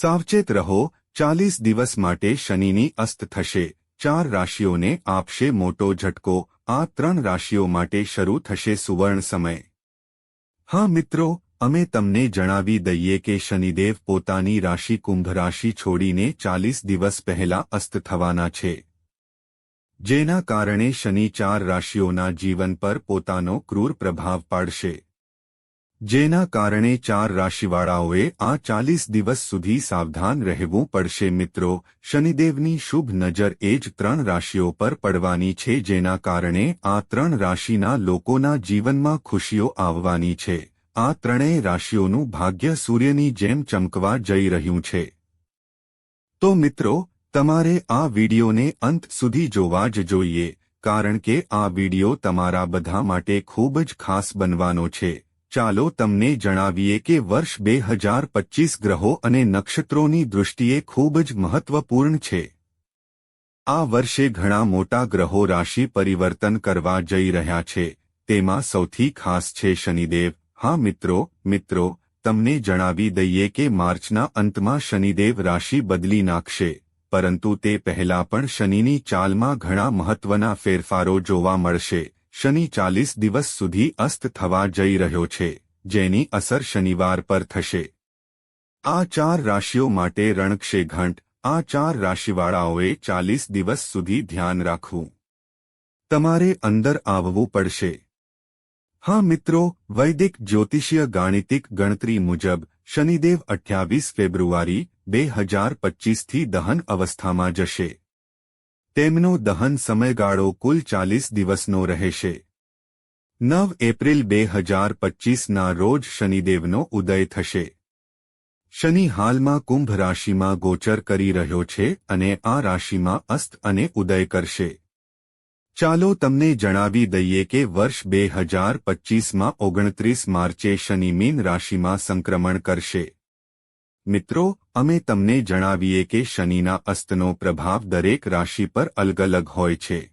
સાવચેત રહો, ચાલીસ દિવસ માટે શનિની અસ્ત થશે. ચાર રાશિઓને આપશે મોટો ઝટકો. આ ત્રણ રાશિઓ માટે શરૂ થશે સુવર્ણ સમય. હા મિત્રો, અમે તમને જણાવી દઈએ કે શનિદેવ પોતાની રાશિ કુંભ રાશિ છોડીને ચાલીસ દિવસ પહેલા અસ્ત થવાના છે. જેના કારણે શનિ ચાર રાશિઓના જીવન પર પોતાનો ક્રૂર પ્રભાવ પાડશે. જેના કારણે ચાર રાશિવાળાઓએ આ ચાલીસ દિવસ સુધી સાવધાન રહેવું પડશે. મિત્રો, શનિદેવની શુભ નજર એ જ ત્રણ રાશિઓ પર પડવાની છે, જેના કારણે આ ત્રણ રાશિના લોકોના જીવનમાં ખુશીઓ આવવાની છે. આ ત્રણેય રાશિઓનું ભાગ્ય સૂર્યની જેમ ચમકવા જઈ રહ્યું છે. તો મિત્રો, તમારે આ વિડિયોને અંત સુધી જોવા જ જોઈએ, કારણ કે આ વીડિયો તમારા બધા માટે ખૂબ જ ખાસ બનવાનો છે. ચાલો તમને જણાવીએ કે વર્ષ બે હજાર પચીસ ગ્રહો અને નક્ષત્રોની દૃષ્ટિએ ખૂબ જ મહત્વપૂર્ણ છે. આ વર્ષે ઘણા મોટા ગ્રહો રાશિ પરિવર્તન કરવા જઈ રહ્યા છે. તેમાં સૌથી ખાસ છે શનિદેવ. હા મિત્રો મિત્રો, તમને જણાવી દઈએ કે માર્ચના અંતમાં શનિદેવ રાશિ બદલી નાખશે, પરંતુ તે પહેલા પણ શનિની ચાલમાં ઘણા મહત્વના ફેરફારો જોવા મળશે. શનિ ચાલીસ દિવસ સુધી અસ્ત થવા જઈ રહ્યો છે, જેની અસર શનિવાર પર થશે. આ ચાર રાશિઓ માટે રણક્ષે ઘંટ, આ ચાર રાશિવાળાઓએ ચાલીસ દિવસ સુધી ધ્યાન રાખવું. તમારે અંદર આવવું પડશે. હા મિત્રો, વૈદિક, જ્યોતિષીય, ગાણિતિક ગણતરી મુજબ, શનિદેવ અઠ્યાવીસ ફેબ્રુઆરી, બે હજાર પચ્ચીસથી દહન અવસ્થામાં જશે. તેમનો દહન સમયગાળો કુલ ચાલીસ દિવસનો રહેશે. નવ એપ્રિલ બે હજાર પચીસના રોજ શનિદેવનો ઉદય થશે. શનિ હાલમાં કુંભ રાશિમાં ગોચર કરી રહ્યો છે અને આ રાશિમાં અસ્ત અને ઉદય કરશે. ચાલો તમને જણાવી દઈએ કે વર્ષ બે હજાર પચીસમાં ઓગણત્રીસ માર્ચે શનિ મીન રાશિમાં સંક્રમણ કરશે. મિત્રો, અમે તમને જણાવીએ કે શનિના અસ્તનો પ્રભાવ દરેક રાશિ પર અલગ અલગ હોય છે.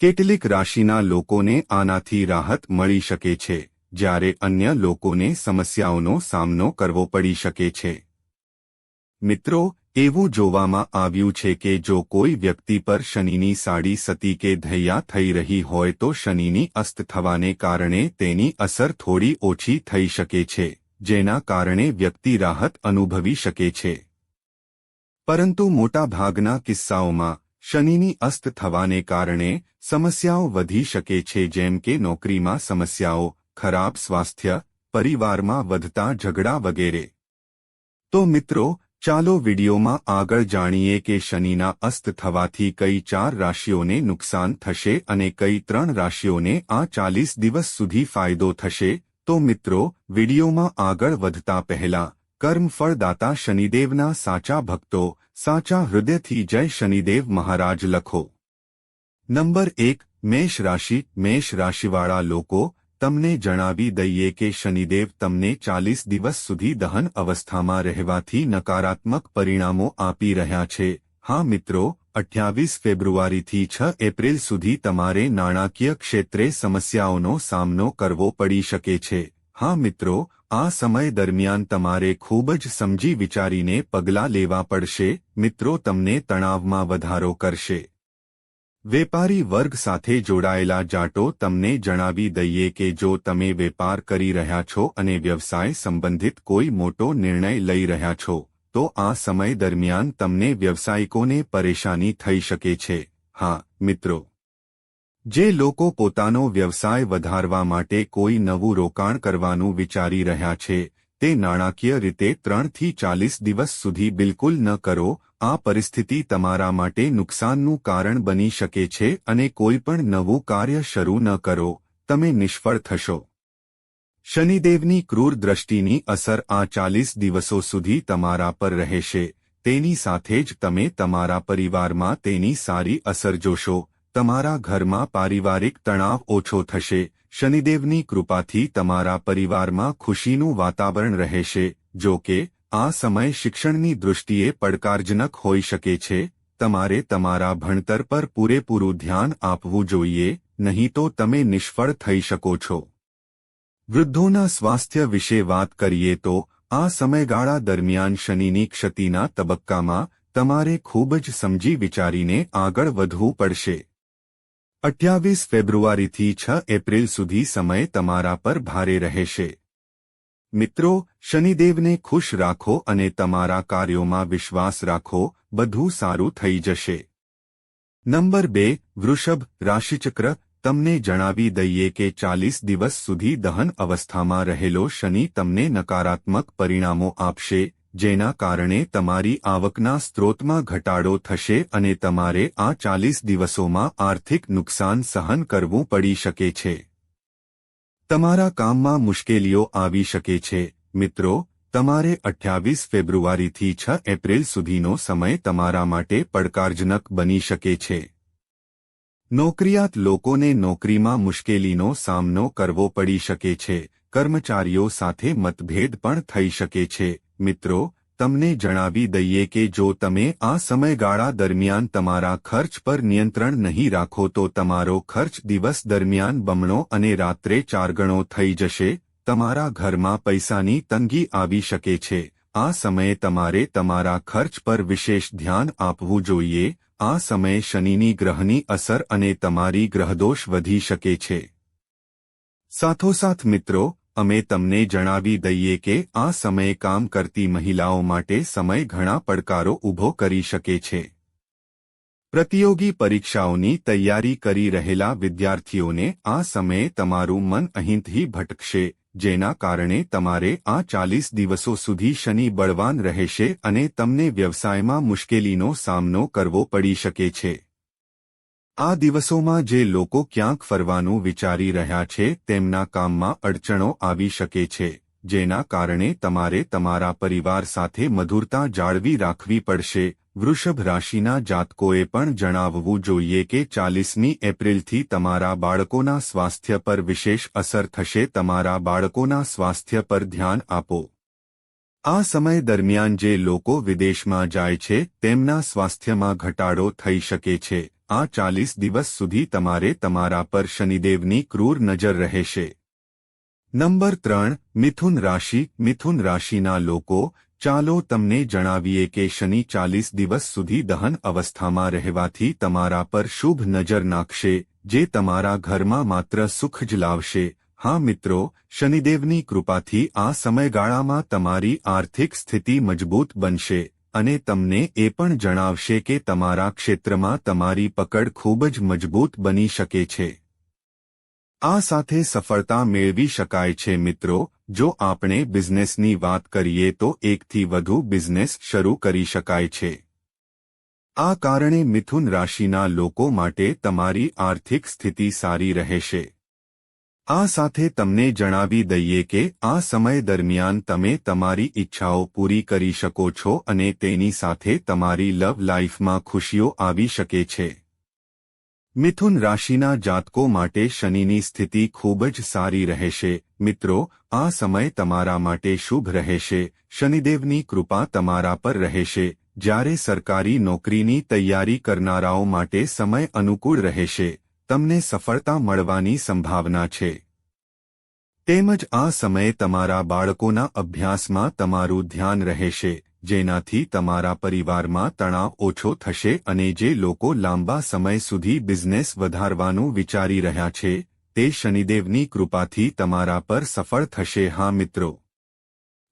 કેટલીક રાશિના લોકોને આનાથી રાહત મળી શકે છે, જ્યારે અન્ય લોકોને સમસ્યાઓનો સામનો કરવો પડી શકે છે. મિત્રો, એવું જોવામાં આવ્યું છે કે જો કોઈ વ્યક્તિ પર શનિની સાડી સતી કે ધૈયા થઈ રહી હોય તો શનિની અસ્ત થવાને કારણે તેની અસર થોડી ઓછી થઈ શકે છે. જેના કારણે વ્યક્તિ રાહત અનુભવી શકે છે. પરંતુ મોટાભાગના કિસ્સાઓમાં, શનિની અસ્ત થવાને કારણે સમસ્યાઓ વધી શકે છે જેમ કે નોકરીમાં સમસ્યાઓ, ખરાબ સ્વાસ્થ્ય, પરિવારમાં વધતા ઝઘડા વગેરે. તો મિત્રો, ચાલો વિડીયોમાં આગળ જાણીએ કે શનિના અસ્ત થવાથી કઈ ચાર રાશિઓને નુકસાન થશે અને કઈ ત્રણ રાશિઓને આ ચાલીસ દિવસ સુધી ફાયદો થશે તો મિત્રો, વિડીયોમાં આગળ વધતા પહેલા કર્મફળદાતા શનિદેવના સાચા ભક્તો, સાચા હૃદયથી જય શનિદેવ મહારાજ લખો. નંબર એક, મેષ રાશિ, મેષ રાશિવાળા લોકો, તમને જણાવી દઈએ કે શનિદેવ તમને ચાલીસ દિવસ સુધી દહન અવસ્થામાં રહેવાથી નકારાત્મક પરિણામો આપી રહ્યા છે. હા મિત્રો અઠ્યાવીસ ફેબ્રુઆરીથી છ એપ્રિલ સુધી તમારે નાણાકીય ક્ષેત્રે સમસ્યાઓનો સામનો કરવો પડી શકે છે. હા મિત્રો, આ સમય દરમિયાન તમારે ખૂબ જ સમજી વિચારીને પગલાં લેવા પડશે. મિત્રો, તમને તણાવમાં વધારો કરશે. વેપારી વર્ગ સાથે જોડાયેલા જાટો તમને જણાવી દઈએ કે જો તમે વેપાર કરી રહ્યા છો અને વ્યવસાય સંબંધિત કોઈ મોટો નિર્ણય લઈ રહ્યા છો તો આ સમય દરમિયાન તમને વ્યવસાયિકોને પરેશાની થઈ શકે છે. હા, મિત્રો. જે લોકો પોતાનો વ્યવસાય વધારવા માટે કોઈ નવું રોકાણ કરવાનું વિચારી રહ્યા છે, તે નાણાકીય રીતે ત્રણથી ચાલીસ દિવસ સુધી બિલકુલ ન કરો, આ પરિસ્થિતિ તમારા માટે નુકસાનનું કારણ બની શકે છે અને કોઈ પણ નવું કાર્ય શરૂ ન કરો, તમે નિષ્ફળ થશો. શનિદેવની ક્રૂર દ્રષ્ટિની અસર આ ચાલીસ દિવસો સુધી તમારા પર રહેશે, તેની સાથે જ તમે તમારા પરિવારમાં તેની સારી અસર જોશો, તમારા ઘરમાં પારિવારિક તણાવ ઓછો થશે, શનિદેવની કૃપાથી તમારા પરિવારમાં ખુશીનું વાતાવરણ રહેશે, જો કે, આ સમય શિક્ષણની દૃષ્ટિએ પડકારજનક હોઈ શકે છે, તમારે તમારા ભણતર પર પૂરેપૂરું ધ્યાન આપવું જોઈએ, નહીં તો તમે નિષ્ફળ થઈ શકો છો. વૃદ્ધોના સ્વાસ્થ્ય વિશે વાત કરીએ તો, આ સમયગાળા દરમિયાન શનિની ક્ષતિના તબક્કામાં તમારે ખૂબ જ સમજી વિચારીને આગળ વધવું પડશે. અઠ્યાવીસ ફેબ્રુઆરીથી છ એપ્રિલ સુધી સમય તમારા પર ભારે રહેશે. મિત્રો, શનિદેવને ખુશ રાખો અને તમારા કાર્યોમાં વિશ્વાસ રાખો, બધું સારું થઈ જશે. નંબર બે, વૃષભ રાશિચક્ર તમને જણાવી દઈએ કે ચાલીસ દિવસ સુધી દહન અવસ્થામાં રહેલો શનિ તમને નકારાત્મક પરિણામો આપશે, જેના કારણે તમારી આવકના સ્ત્રોતમાં ઘટાડો થશે અને તમારે આ ચાલીસ દિવસોમાં આર્થિક નુકસાન સહન કરવું પડી શકે છે. તમારા કામમાં મુશ્કેલીઓ આવી શકે છે. મિત્રો, તમારે અઠ્યાવીસ ફેબ્રુઆરીથી છ એપ્રિલ સુધીનો સમય તમારા માટે પડકારજનક બની શકે છે. નોકરિયાત લોકોને નોકરીમાં મુશ્કેલીનો સામનો કરવો પડી શકે છે, કર્મચારીઓ સાથે મતભેદ પણ થઈ શકે છે. મિત્રો, તમને જણાવી દઈએ કે જો તમે આ સમયગાળા દરમિયાન તમારા ખર્ચ પર નિયંત્રણ નહીં રાખો તો તમારો ખર્ચ દિવસ દરમિયાન બમણો અને રાત્રે ચારગણો થઈ જશે, તમારા ઘરમાં પૈસાની તંગી આવી શકે છે. આ સમયે તમારે તમારા ખર્ચ પર વિશેષ ધ્યાન આપવું જોઈએ આ સમયે શનિની ગ્રહની અસર અને તમારી ગ્રહદોષ વધી શકે છે. સાથોસાથ મિત્રો, અમે તમને જણાવી દઈએ કે આ સમયે કામ કરતી મહિલાઓ માટે સમય ઘણા પડકારો ઊભો કરી શકે છે. પ્રતિયોગી પરીક્ષાઓની તૈયારી કરી રહેલા વિદ્યાર્થીઓને આ સમયે તમારું મન અહીંથી ભટકશે. જેના કારણે તમારે આ ચાલીસ દિવસો સુધી શનિ બળવાન રહેશે અને તમને વ્યવસાયમાં મુશ્કેલીનો સામનો કરવો પડી શકે છે. આ દિવસોમાં જે લોકો ક્યાંક ફરવાનું વિચારી રહ્યા છે, તેમના કામમાં અડચણો આવી શકે છે, જેના કારણે તમારે તમારા પરિવાર સાથે મધુરતા જાળવી રાખવી પડશે. વૃષભ રાશિના જાતકોએ પણ જણાવવું જોઈએ કે ચાલીસમી એપ્રિલથી તમારા બાળકોના સ્વાસ્થ્ય પર વિશેષ અસર થશે. તમારા બાળકોના સ્વાસ્થ્ય પર ધ્યાન આપો. આ સમય દરમિયાન જે લોકો વિદેશમાં જાય છે, તેમના સ્વાસ્થ્યમાં ઘટાડો થઈ શકે છે. આ ચાલીસ દિવસ સુધી તમારે તમારા પર શનિદેવની ક્રૂર નજર રહેશે. નંબર ત્રણ, મિથુન રાશિ. મિથુન રાશિના લોકો ચાલો તમને જણાવીએ કે શનિ ચાલીસ દિવસ સુધી દહન અવસ્થામાં રહેવાથી તમારા પર શુભ નજર નાખશે, જે તમારા ઘરમાં માત્ર સુખ જ લાવશે. હા મિત્રો, શનિદેવની કૃપાથી આ સમયગાળામાં તમારી આર્થિક સ્થિતિ મજબૂત બનશે, અને તમને એ પણ જણાવશે કે તમારા ક્ષેત્રમાં તમારી પકડ ખૂબ જ મજબૂત બની શકે છે. આ સાથે સફળતા મેળવી શકાય છે મિત્રો જો આપણે બિઝનેસની વાત કરીએ તો એકથી વધુ બિઝનેસ શરૂ કરી શકાય છે. આ કારણે મિથુન રાશિના લોકો માટે તમારી આર્થિક સ્થિતિ સારી રહેશે. આ સાથે તમને જણાવી દઈએ કે આ સમય દરમિયાન તમે તમારી ઈચ્છાઓ પૂરી કરી શકો છો અને તેની સાથે તમારી લવ લાઇફમાં ખુશીઓ આવી શકે છે. મિથુન રાશિના જાતકો માટે શનિની સ્થિતિ ખૂબ જ સારી રહેશે. મિત્રો, આ સમય તમારા માટે શુભ રહેશે. શનિદેવની કૃપા તમારા પર રહેશે. જ્યારે સરકારી નોકરીની તૈયારી કરનારાઓ માટે સમય અનુકૂળ રહેશે. તમને સફળતા મળવાની સંભાવના છે. તેમજ આ સમયે તમારા બાળકોના અભ્યાસમાં તમારું ધ્યાન રહેશે. જેનાથી તમારા પરિવારમાં તણાવ ઓછો થશે અને જે લોકો લાંબા સમય સુધી બિઝનેસ વધારવાનું વિચારી રહ્યા છે, તે શનિદેવની કૃપાથી તમારા પર સફળ થશે. હા મિત્રો.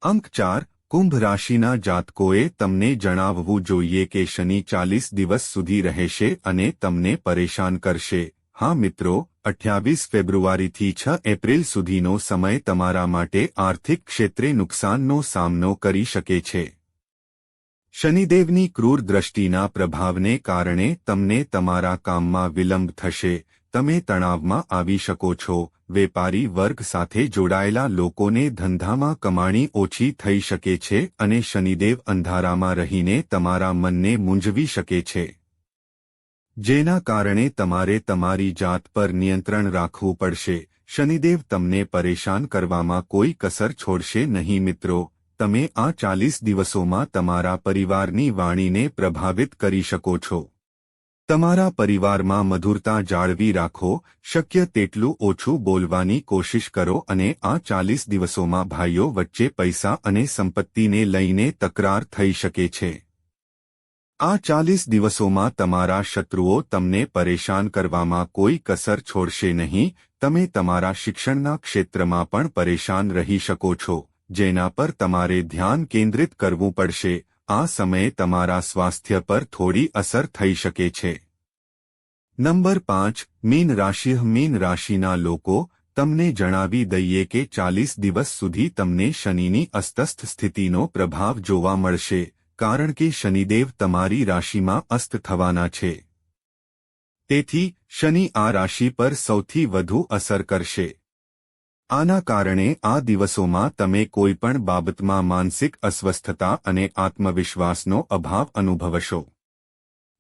અંક ચાર, કુંભ રાશિના જાતકોએ તમને જણાવવું જોઈએ કે શનિ ચાલીસ દિવસ સુધી રહેશે અને તમને પરેશાન કરશે. હા મિત્રો, અઠ્યાવીસ ફેબ્રુઆરીથી છ એપ્રિલ સુધીનો સમય તમારા માટે આર્થિક ક્ષેત્રે નુકસાનનો સામનો કરી શકે છે. શનિદેવની ક્રૂર દ્રષ્ટિના પ્રભાવને કારણે તમને તમારા કામમાં વિલંબ થશે, તમે તણાવમાં આવી શકો છો, વેપારી વર્ગ સાથે જોડાયેલા લોકોને ધંધામાં કમાણી ઓછી થઈ શકે છે અને શનિદેવ અંધારામાં રહીને તમારા મનને મૂંઝવી શકે છે. જેના કારણે તમારે તમારી જાત પર નિયંત્રણ રાખવું પડશે. શનિદેવ તમને પરેશાન કરવામાં કોઈ કસર છોડશે નહીં મિત્રો. તમે આ ચાલીસ દિવસોમાં તમારા પરિવારની વાણીને પ્રભાવિત કરી શકો છો. તમારા પરિવારમાં મધુરતા જાળવી રાખો, શક્ય તેટલું ઓછું બોલવાની કોશિશ કરો અને આ ચાલીસ દિવસોમાં ભાઈઓ વચ્ચે પૈસા અને સંપત્તિને લઈને તકરાર થઈ શકે છે. આ ચાલીસ દિવસોમાં તમારા શત્રુઓ તમને પરેશાન કરવામાં કોઈ કસર છોડશે નહીં, તમે તમારા શિક્ષણના ક્ષેત્રમાં પણ પરેશાન રહી શકો છો. જેના પર તમારે ધ્યાન કેન્દ્રિત કરવું પડશે, આ સમયે તમારા સ્વાસ્થ્ય પર થોડી અસર થઈ શકે છે. નંબર પાંચ, મીન રાશિ. મીન રાશિના લોકો, તમને જણાવી દઈએ કે ચાલીસ દિવસ સુધી તમને શનિની અસ્તસ્થ સ્થિતિનો પ્રભાવ જોવા મળશે, કારણ કે શનિદેવ તમારી રાશિમાં અસ્ત થવાના છે. તેથી, શનિ આ રાશિ પર સૌથી વધુ અસર કરશે. આના કારણે આ દિવસોમાં તમે કોઈપણ બાબતમાં માનસિક અસ્વસ્થતા અને આત્મવિશ્વાસનો અભાવ અનુભવશો.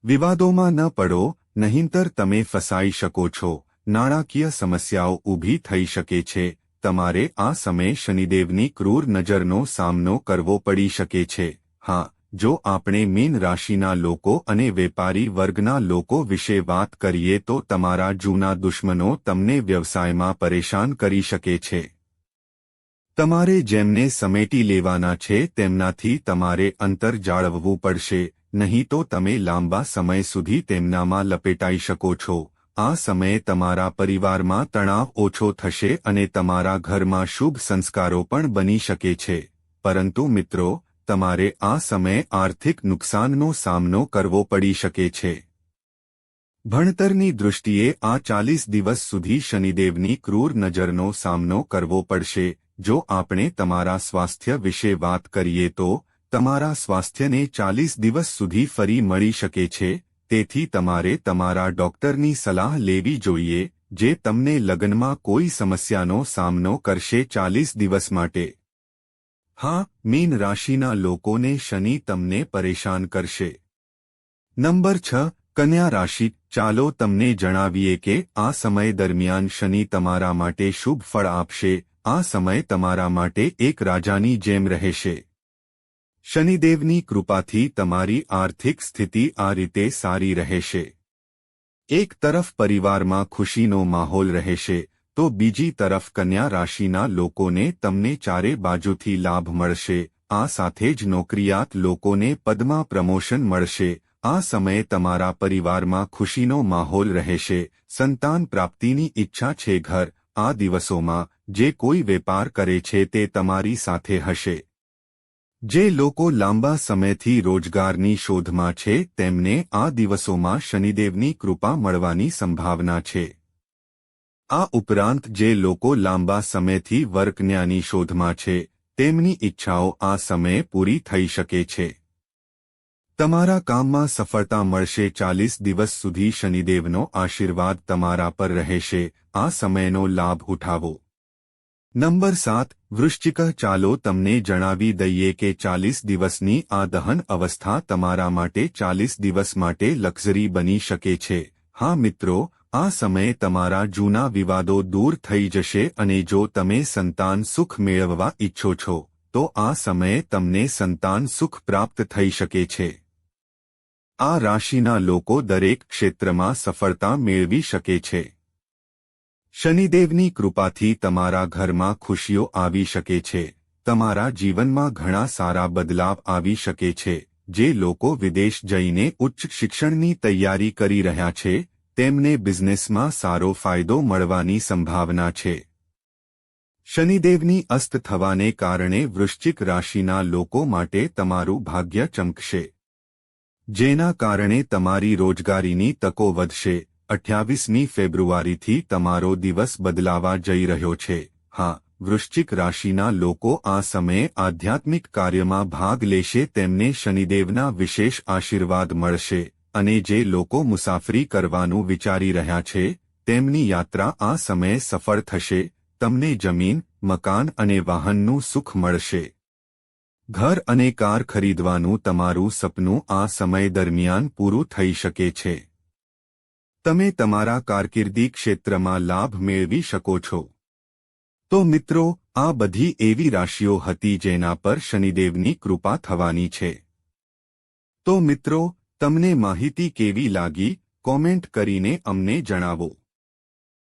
વિવાદોમાં ન પડો, નહીંતર તમે ફસાઈ શકો છો. નાણાકીય સમસ્યાઓ ઊભી થઈ શકે છે. તમારે આ સમયે શનિદેવની ક્રૂર નજરનો સામનો કરવો પડી શકે છે. હા જો આપણે મીન રાશિના લોકો અને વેપારી વર્ગના લોકો વિશે વાત કરીએ તો તમારા જૂના દુશ્મનો તમને વ્યવસાયમાં પરેશાન કરી શકે છે. તમારે જેમને સમેટી લેવાના છે તેમનાથી તમારે અંતર જાળવવું પડશે, નહીં તો તમે લાંબા સમય સુધી તેમનામાં લપેટાઈ શકો છો. આ સમયે તમારા પરિવારમાં તણાવ ઓછો થશે અને તમારા ઘરમાં શુભ સંસ્કારો પણ બની શકે છે. પરંતુ મિત્રો તમારે આ સમયે આર્થિક નુકસાનનો સામનો કરવો પડી શકે છે. ભણતરની દૃષ્ટિએ આ ચાલીસ દિવસ સુધી શનિદેવની ક્રૂર નજરનો સામનો કરવો પડશે. જો આપણે તમારા સ્વાસ્થ્ય વિશે વાત કરીએ તો, તમારા સ્વાસ્થ્યને ચાલીસ દિવસ સુધી ફરી મળી શકે છે. તેથી તમારે તમારા ડોક્ટરની સલાહ લેવી જોઈએ, જે તમને લગ્નમાં કોઈ સમસ્યાનો સામનો કરશે ચાલીસ દિવસ માટે. હા, મીન રાશિના લોકોને શનિ તમને પરેશાન કરશે. નંબર છ, કન્યા રાશિ, ચાલો તમને જણાવીએ કે આ સમય દરમિયાન શનિ તમારા માટે શુભ ફળ આપશે, આ સમય તમારા માટે એક રાજાની જેમ રહેશે. શનિદેવની કૃપાથી તમારી આર્થિક સ્થિતિ આ રીતે સારી રહેશે. એક તરફ પરિવારમાં ખુશીનો માહોલ રહેશે તો બીજી તરફ કન્યા રાશિના લોકોને તમને ચારે બાજુથી લાભ મળશે, આ સાથે જ નોકરિયાત લોકોને પદમાં પ્રમોશન મળશે, આ સમયે તમારા પરિવારમાં ખુશીનો માહોલ રહેશે, સંતાન પ્રાપ્તિની ઈચ્છા છે ઘર, આ દિવસોમાં, જે કોઈ વેપાર કરે છે તે તમારી સાથે હશે. જે લોકો લાંબા સમયથી રોજગારની શોધમાં છે તેમને આ દિવસોમાં શનિદેવની કૃપા મળવાની સંભાવના છે. આ ઉપરાંત જે લોકો લાંબા સમયથી વર્કન્યાની શોધમાં છે, તેમની ઈચ્છાઓ આ સમયે પૂરી થઈ શકે છે. તમારા કામમાં સફળતા મળશે ચાલીસ દિવસ સુધી શનિદેવનો આશીર્વાદ તમારા પર રહેશે, આ સમયનો લાભ ઉઠાવો. નંબર સાત, વૃશ્ચિક ચાલો તમને જણાવી દઈએ કે ચાલીસ દિવસની આ દહન અવસ્થા તમારા માટે ચાલીસ દિવસ માટે લક્ઝરી બની શકે છે. હા મિત્રો આ સમયે તમારા જૂના વિવાદો દૂર થઈ જશે અને જો તમે સંતાન સુખ મેળવવા ઈચ્છો છો, તો આ સમયે તમને સંતાન સુખ પ્રાપ્ત થઈ શકે છે. આ રાશિના લોકો દરેક ક્ષેત્રમાં સફળતા મેળવી શકે છે. શનિદેવની કૃપાથી તમારા ઘરમાં ખુશીઓ આવી શકે છે. તમારા જીવનમાં ઘણા સારા બદલાવ આવી શકે છે. જે લોકો વિદેશ જઈને ઉચ્ચ શિક્ષણની તૈયારી કરી રહ્યા છે તેમને બિઝનેસમાં સારો ફાયદો મળવાની સંભાવના છે. શનિદેવની અસ્ત થવાને કારણે વૃશ્ચિક રાશિના લોકો માટે તમારું ભાગ્ય ચમકશે. જેના કારણે તમારી રોજગારીની તકો વધશે. અઠ્યાવીસમી ફેબ્રુઆરીથી તમારો દિવસ બદલાવા જઈ રહ્યો છે. હા, વૃશ્ચિક રાશિના લોકો આ સમયે આધ્યાત્મિક કાર્યમાં ભાગ લેશે. તેમને શનિદેવના વિશેષ આશીર્વાદ મળશે. અને જે લોકો મુસાફરી કરવાનું વિચારી રહ્યા છે, તેમની યાત્રા આ સમયે સફળ થશે, તમને જમીન, મકાન અને વાહનનું સુખ મળશે. ઘર અને કાર ખરીદવાનું તમારું સપનું આ સમય દરમિયાન પૂરું થઈ શકે છે. તમે તમારા કારકિર્દી ક્ષેત્રમાં લાભ મેળવી શકો છો. તો મિત્રો, આ બધી એવી રાશિઓ હતી જેના પર શનિદેવની કૃપા થવાની છે. તો મિત્રો તમને માહિતી કેવી લાગી? કોમેન્ટ કરીને અમને જણાવો.